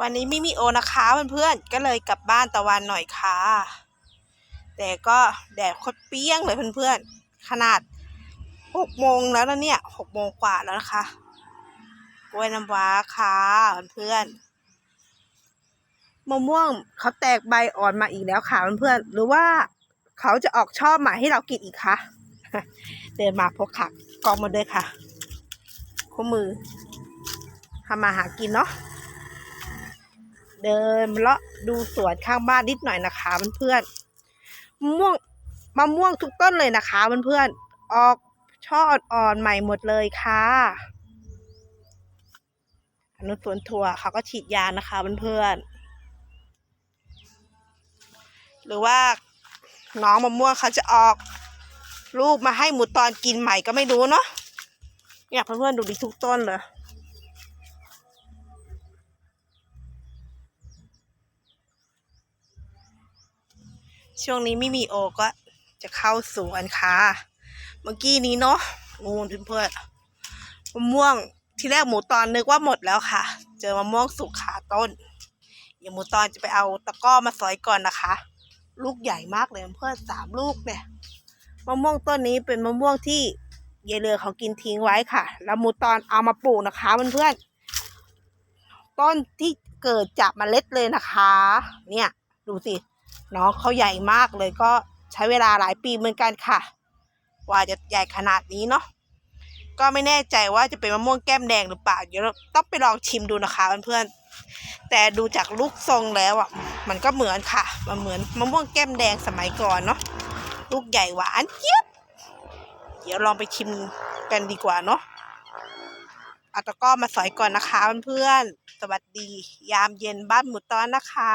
วันนี้ไม่มีโอนะคะเพื่อนๆก็เลยกลับบ้านตะวันหน่อยค่ะ แต่ก็แดดโคตรเปรี้ยงเลยเพื่อนๆขนาดหกโมงแล้วนะเนี่ยหกโมงกว่าแล้วนะคะกล้วยน้ำว้าค่ะเพื่อนๆมะม่วงเขาแตกใบอ่อนมาอีกแล้วค่ะเพื่อนๆหรือว่าเขาจะออกช่อใหม่ให้เรากินอีกคะเดินมาพกขักกองมาด้วยค่ะคู่มือทำมาหากินเนาะ เดินเลาะดูสวนข้างบ้านนิดหน่อยนะคะเพื่อนๆมะม่วงมะม่วงทุกต้นเลยนะคะเพื่อนๆออกช่ออ่อนๆใหม่หมดเลยค่ะอนุสวนถั่วเขาก็ฉีดยานะคะเพื่อนๆหรือว่าน้องมะม่วงเขาจะออกลูกมาให้หมูตอนกินใหม่ก็ไม่รู้เนาะเนี่ยเพื่อนๆดูดิทุกต้นเลย ช่วงนี้ไม่มีโอก็จะเข้าสวนค่ะ เมื่อกี้นี้เนาะงูเพื่อนๆมะม่วงที่แรกหมูตอนนึกว่าหมดแล้วค่ะ เจอมะม่วงสุกขาต้น เดี๋ยวหมูตอนจะไปเอาตะก้อมาสอยก่อนนะคะ ลูกใหญ่มากเลยเพื่อนสามลูกเนี่ยมะม่วงต้นนี้เป็นมะม่วงที่ยายเรือเขากินทิ้งไว้ค่ะ แล้วหมูตอนเอามาปลูกนะคะเพื่อนๆต้นที่เกิดจากเมล็ดเลยนะคะ เนี่ย ดูสิ น้องเขาใหญ่มากเลยก็ใช้เวลาหลายปีเหมือนกันค่ะ ว่าจะใหญ่ขนาดนี้เนาะก็ไม่แน่ใจว่าจะเป็นมะม่วงแก้มแดงหรือเปล่าเดี๋ยวเราต้องไปลองชิมดูนะคะเพื่อนๆแต่ดูจากลูกทรงแล้วอะมันก็เหมือนค่ะ มันเหมือนมะม่วงแก้มแดงสมัยก่อนเนาะลูกใหญ่หวานเจี๊ยบเดี๋ยวลองไปชิมกันดีกว่าเนาะเอาตะก้อมาสอยก่อนนะคะเพื่อนๆสวัสดี ยามเย็นบ้านหมูตอนนะคะ